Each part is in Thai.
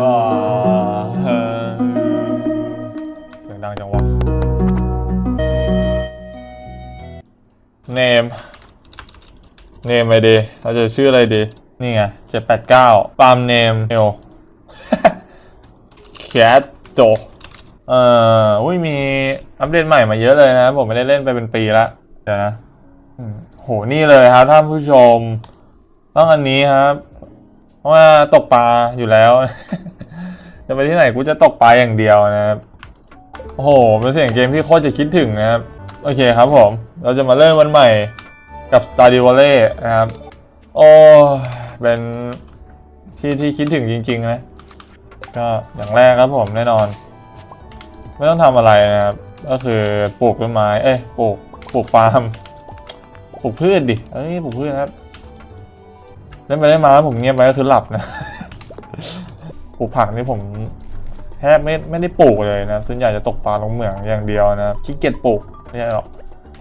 อ๋อเฮ้ยเสียงดังจังวะ เนม เนมอะไรดี เราจะชื่ออะไรดี นี่ไงเจ็ดแปดเก้าปามเนมเอลแคทโจเอ่ออุ้ยมีอัปเดตใหม่มาเยอะเลยนะ ผมไม่ได้เล่นไปเป็นปีละเดี๋ยวนะโหนี่เลยครับท่านผู้ชม ต้องอันนี้ครับ เพราะว่าตกปลาอยู่แล้ว จะไปที่ไหนกูจะตกปลาอย่างเดียวนะครับโอ้โหเป็นเสียงเกมที่โคตรจะคิดถึงนะครับ โอเคครับผม เราจะมาเริ่มวันใหม่กับ Stardew Valley นะครับ โอ้ เป็นที่ที่คิดถึงจริงๆนะก็อย่างแรกครับผมแน่นอน ไม่ต้องทำอะไรนะครับ ก็คือปลูกต้นไม้ เอ้ยปลูกปลูกฟาร์มปลูกพืชดิเอ้ยปลูกพืชครับ เล่นไปได้มาผมเงียบไปก็คือหลับนะปลูกผักนี่ผมแทบไม่ไม่ได้ปลูกเลยนะส่วนใหญ่จะตกปลาลงเหมืองอย่างเดียวนะขี้เกียจปลูกไม่ใช่หรอก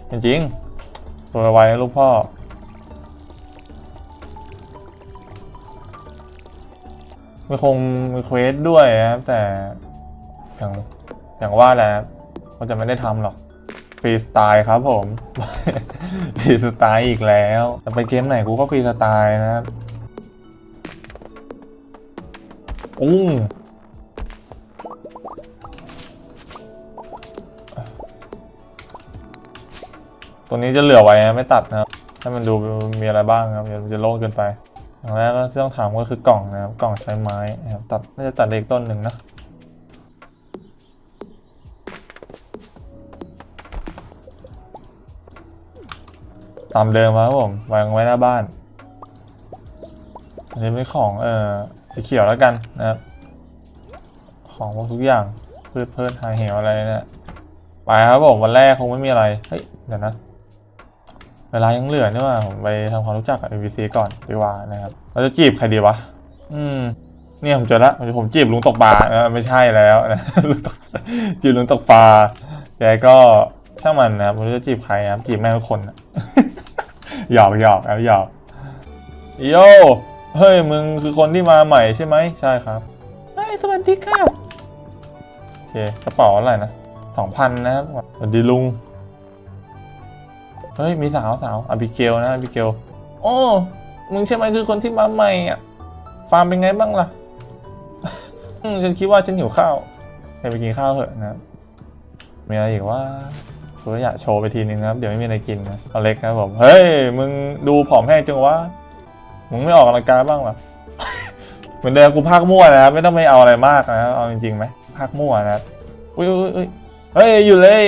จริงๆตัวไว้ลูกพ่อมีคงมีเควสด้วยนะครับแต่อย่างอย่างว่าแหละครับก็จะไม่ได้ทำหรอก ฟรีสไตล์ครับผม ฟรีสไตล์อีกแล้วแต่ไปเกมไหนกูก็ฟรีสไตล์นะครับอุ้งตัวนี้จะเหลือไว้ไม่ตัดนะครับ ให้มันดูมีอะไรบ้างครับเดี๋ยวมันจะโล่งเกินไปอย่างแรกที่ต้องถามก็คือกล่องนะครับ กล่องใช้ไม้นะครับ ตัดน่าจะตัดเล็กต้นหนึ่งนะ ตามเดิมครับผมวางไว้หน้าบ้าน อันนี้เป็นของเอ่อสีเขียวแล้วกันนะครับ ของพวกทุกอย่างเพื่อเพิ่มหาเหวอะไรเนี่ยไปครับผมวันแรกคงไม่มีอะไร เฮ้ยเดี๋ยวนะ เวลายังเหลือนี่ว่าผมไปทำความรู้จักกับ NPC ก่อนดีกว่านะครับ เราจะจีบใครดีวะ อืมเนี่ยผมเจอละผมจีบลุงตกปลาไม่ใช่แล้วนะจีบลุงตกปลาแกก็ช่างมันนะครับผมจะจีบใครครับจีบแม่ทุกคนนะ หยอกหยอกแล้วหยอกโยเฮ้ยมึงคือคนที่มาใหม่ใช่ไหมใช่ครับเฮ้ยสวัสดีครับโอเคกระเป๋าอะไรนะสองพันนะครับสวัสดีลุงเฮ้ยมีสาวสาวอบิเกลนะอบิเกลโอ้มึงใช่ไหมคือคนที่มาใหม่อะฟาร์มเป็นไงบ้างล่ะอืมฉันคิดว่าฉันหิวข้าวไปไปกินข้าวเถอะนะครับมีอะไรอีกว่า คืออยากโชว์ไปทีนึงครับ เดี๋ยวไม่มีอะไรกินนะเอาเล็กนะครับผมเฮ้ย มึงดูผอมแห้งจังวะ มึงไม่ออกกำลังกายบ้างหรอ เหมือนเดิมกูพากมั่วนะครับไม่ต้องไปเอาอะไรมากนะเอาจริงๆไหมพากมั่วนะอุ้ยอุ้ยเฮ้ยหยุดเลย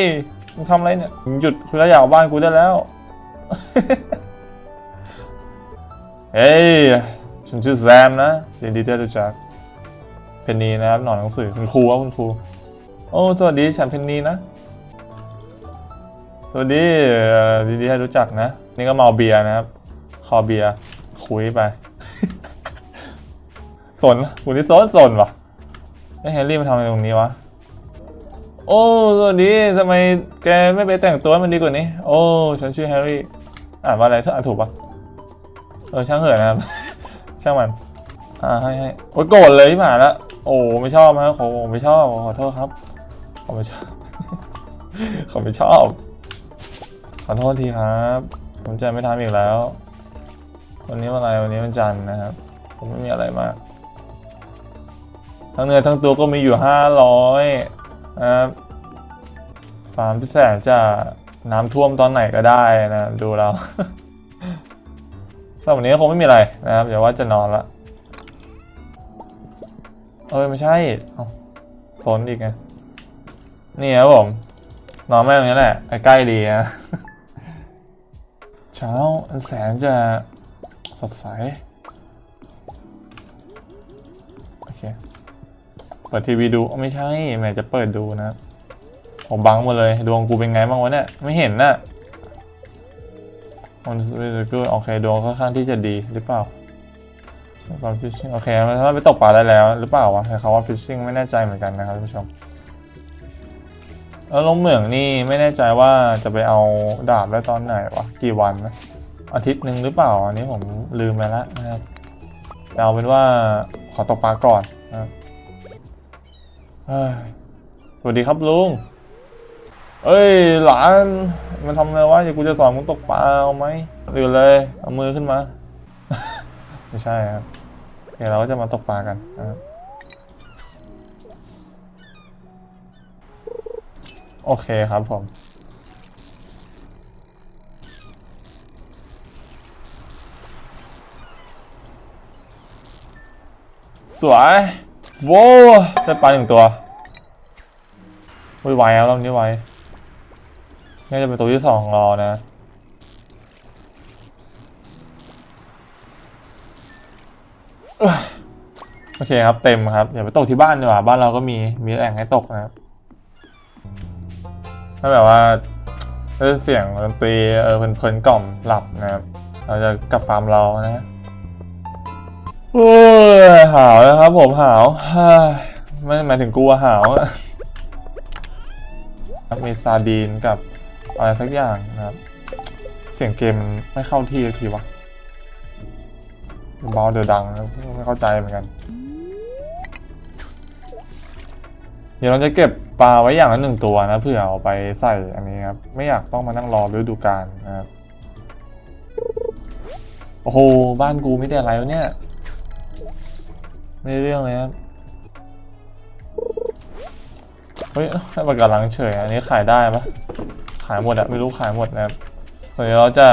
มึงทำอะไรเนี่ยมึงหยุดคุณระยะบ้านกูได้แล้วเฮ้ยฉันชื่อแซมนะยินดีที่ได้รู้จักเพนนีนะครับหนอนหนังสือคุณครูครับคุณครูโอ้สวัสดีฉันเพนนีนะ สวัสดีดีที่ได้รู้จักนะ นี่ก็เมาเบียร์นะครับ คอเบียร์คุยไปสนคุณนี่โซนสนวะไอ้แฮร์รี่มาทำอะไรตรงนี้วะ โอ้สวัสดีทำไมแกไม่ไปแต่งตัวให้มันดีกว่านี้ โอ้ ฉันชื่อแฮร์รี่ อ่านว่าอะไรถ้าอ่านถูกปะเออช่างเถอะนะครับ ช่างมัน อ่าให้ให้โอ้ยโกรธเลยที่ผ่านละโอ้ไม่ชอบครับขอไม่ชอบขอโทษครับผมไม่ชอบผมไม่ชอบ อโทษทีครับ ผมจะไม่ทำอีกแล้ว วันนี้วันอะไรวันนี้วันจันทร์นะครับ ผมไม่มีอะไรมากทั้งเนื้อทั้งตัวก็มีอยู่ห้าร้อยนะครับฟาร์มที่แสนจะน้ำท่วมตอนไหนก็ได้นะดูเราสำหรับวันนี้คงไม่มีอะไรนะครับเดี๋ยวว่าจะนอนละเอ้ยไม่ใช่เอ้าฝนอีกไงนี่ครับผม นอนไม่ตรงนี้แหละใกล้ดีนะ เช้าอันแสนจะสดใส โอเค เปิดทีวีดูไม่ใช่แม่จะเปิดดูนะ ผมบังหมดเลย ดวงกูเป็นไงบ้างวะเนี่ย ไม่เห็นน่ะมันก็โอเคดวงค่อนข้างที่จะดีหรือเปล่าความฟิชชิ่งโอเคมันสามารถไปตกปลาได้แล้ว หรือเปล่าวะใช้คำว่าฟิชชิ่งไม่แน่ใจเหมือนกันนะครับท่านผู้ชม แล้วลงเหมืองนี่ไม่แน่ใจว่าจะไปเอาดาบได้ตอนไหนวะกี่วันนะอาทิตย์หนึ่งหรือเปล่าอันนี้ผมลืมไปแล้วนะครับเอาเป็นว่าขอตกปลาก่อนนะเฮ้ยสวัสดีครับลุง เอ้ยหลานมันทำอะไรวะเดี๋ยวกูจะสอนมึงตกปลาเอาไหมเรือเลย เอามือขึ้นมา ไม่ใช่ครับเดี๋ยวเราก็จะมาตกปลากันนะครับ โอเคครับผม สวยโว้ได้ปลาหนึ่งตัวเฮ้ยไวแล้วรอบนี้ไวน่าจะเป็นตัวที่สองของเรานะโอเคครับเต็มครับอย่าไปตกที่บ้านดีกว่าบ้านเราก็มีมีแหล่งให้ตกนะครับ ถ้าแบบว่าเสียงดนตรีเออเพลินๆกล่อมหลับนะครับ เราจะกลับฟาร์มเรานะเฮ้ยหาวแล้วครับผมหาวไม่หมายถึงกลัวหาวอะมีซาดีนกับอะไรสักอย่างนะครับ เสียงเกมมันไม่เข้าที่ทีวะเบาเดือดดังไม่เข้าใจเหมือนกัน เดี๋ยวเราจะเก็บปลาไว้อย่างละหนึ่งตัวนะเพื่อเอาไปใส่อันนี้ครับ ไม่อยากต้องมานั่งรอฤดูกาลนะครับ โอ้โห บ้านกูไม่ได้อะไรวะเนี่ย ไม่ได้เรื่องเลยครับเฮ้ยให้ปากกาลังเฉย อันนี้ขายได้ปะขายหมดอะไม่รู้ขายหมดนะครับเดี๋ยวเราจะ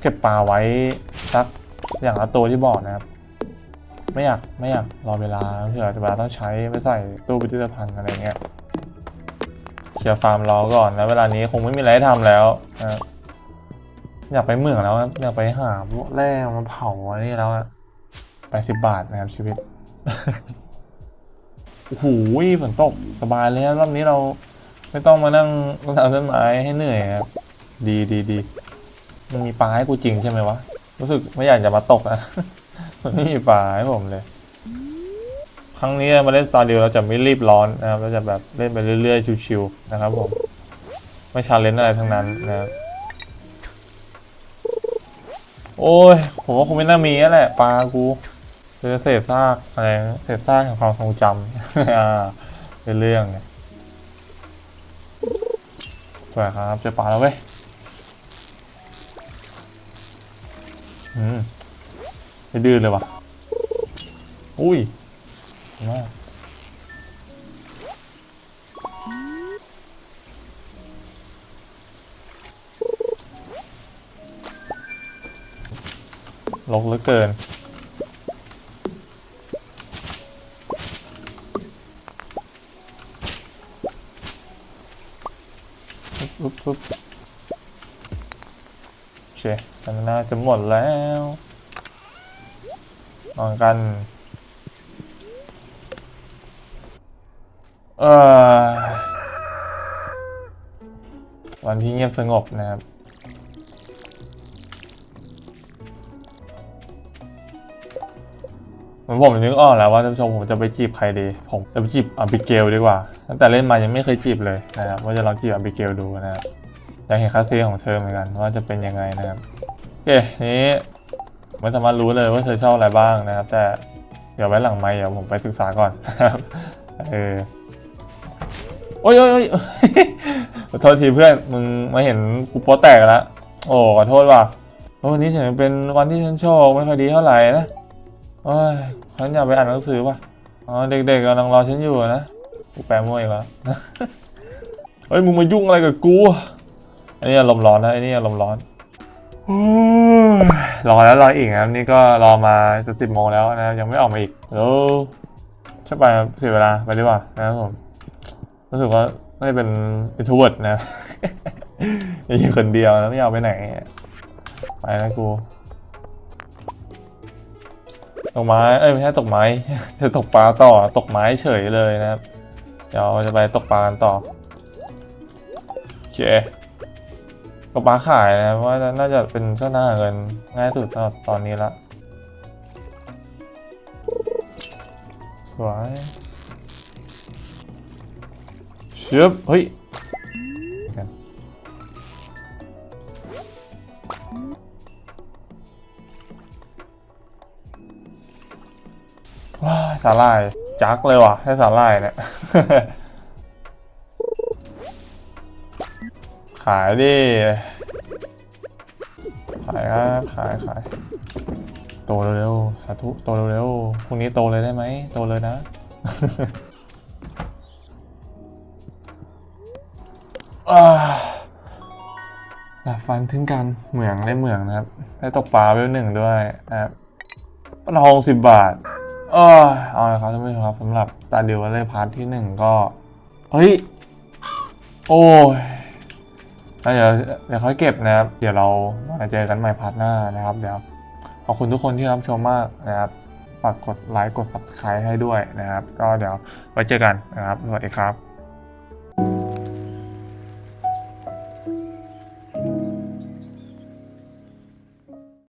เก็บปลาไว้สักอย่างละตัวที่บอกนะครับ ไม่อยากไม่อยากรอเวลาเผื่อจะเวลาต้องใช้ไปใส่ตู้พิพิธภัณฑ์อะไรเงี้ยเคลียร์ฟาร์มรอก่อนแล้วเวลานี้คงไม่มีอะไรทำแล้วนะอยากไปเมืองแล้วอยากไปหาพวกแร่มาเผาอันนี้แล้วอะไปสิบบาทนะครับชีวิตโอ้โหฝนตกสบายเลยครับรอบนี้เราไม่ต้องมานั่งรดน้ำต้นไม้ให้เหนื่อยครับดีดีดีมันมีปลาให้กูจริงใช่ไหมวะ รู้สึกไม่อยากจะมาตกนะ นไม่มีปลาให้ผมเลย ครั้งนี้มาเล่นสตาร์ดิวเราจะไม่รีบร้อนนะครับ เราจะแบบเล่นไปเรื่อยๆ ชิวๆนะครับผม ไม่ชาเลนจ์อะไรทั้งนั้นนะครับโอ้ย ผมว่าคงไม่น่ามีแล้วแหละปลากูเจอเศษซากอะไรเศษซากแห่งความทรงจำเป็นเรื่องไงสวยครับเจอปลาแล้วเว้ย อืม ไม่ดื้อเลยวะอุ้ยเห็นไหมลกเหลือเกิน ปุ๊บปุ๊บโอเคต่มันน่าจะหมดแล้ว นอนกัน เออวันที่เงียบสงบนะครับเหมือนผมนึกออกแล้วว่าท่านผู้ชมผมจะไปจีบใครดี ผมจะไปจีบอบิเกลดีกว่า ตั้งแต่เล่นมายังไม่เคยจีบเลยนะครับ ว่าจะลองจีบอบิเกลดูนะครับ อยากเห็นคาเซ่ของเธอเหมือนกันว่าจะเป็นยังไงนะครับ โอเค นี้ ไม่สามารถรู้เลยว่าเธอชอบอะไรบ้างนะครับ แต่เดี๋ยวไว้หลังไม่เดี๋ยวผมไปศึกษาก่อนเออโอ้ยโอ้ยโอ้ยขอโทษทีเพื่อนมึงมาเห็นกูโป๊แตกแล้วโอ้ขอโทษว่ะวันนี้ฉันเป็นวันที่ฉันโชคไม่ค่อยดีเท่าไหร่นะโอ้ยฉันอยากไปอ่านหนังสือว่ะอ๋อเด็กๆกำลังรอฉันอยู่นะกูแปลมั่วอีกแล้วเฮ้ยมึงมายุ่งอะไรกับกูอันนี้อารมณ์ร้อนนะอันนี้อารมณ์ร้อน รอแล้วรออีกนะครับนี่ก็รอมาจะสิบโมงแล้วนะยังไม่ออกมาอีกแล้วใช่ไปครับเสียเวลาไปดีกว่านะครับผมรู้สึกว่าไม่เป็น introvert นะอยู่คนเดียวแล้วไม่เอาไปไหน ไปนะกูตกไม้ เอ้ยไม่ใช่ตกไม้ จะตกปลาต่อ ตกไม้เฉยเลยนะครับ เดี๋ยวจะไปตกปลากันต่อโอเค ตกปลาขายนะเพราะว่าน่าจะเป็นช่องทางหาเงินง่ายสุดสำหรับตอนนี้ละสวยเชึบเฮ้ยว้าสาลายจักเลยว่ะให้สาหร่ายเนี่ย ขายดิ ขายครับ ขายขาย โตเร็วๆ สาธุโตเร็วๆ พรุ่งนี้โตเลยได้ไหม โตเลยนะ หลับฟันถึงกัน เหมืองได้เหมืองนะครับ ได้ตกปลาเวลหนึ่งด้วยนะครับทองสิบบาท เออเอาละครับท่านผู้ชมครับสำหรับตาเดียวเลยพาร์ทที่หนึ่งก็ เฮ้ย โอ้ย แล้วเดี๋ยวเดี๋ยวค่อยเก็บนะครับ เดี๋ยวเรามาเจอกันใหม่พาร์ทหน้านะครับ เดี๋ยวขอบคุณทุกคนที่รับชมมากนะครับ ฝากกดไลค์ กด subscribe ให้ด้วยนะครับ ก็เดี๋ยวไว้เจอกันนะครับ สวัสดีครับ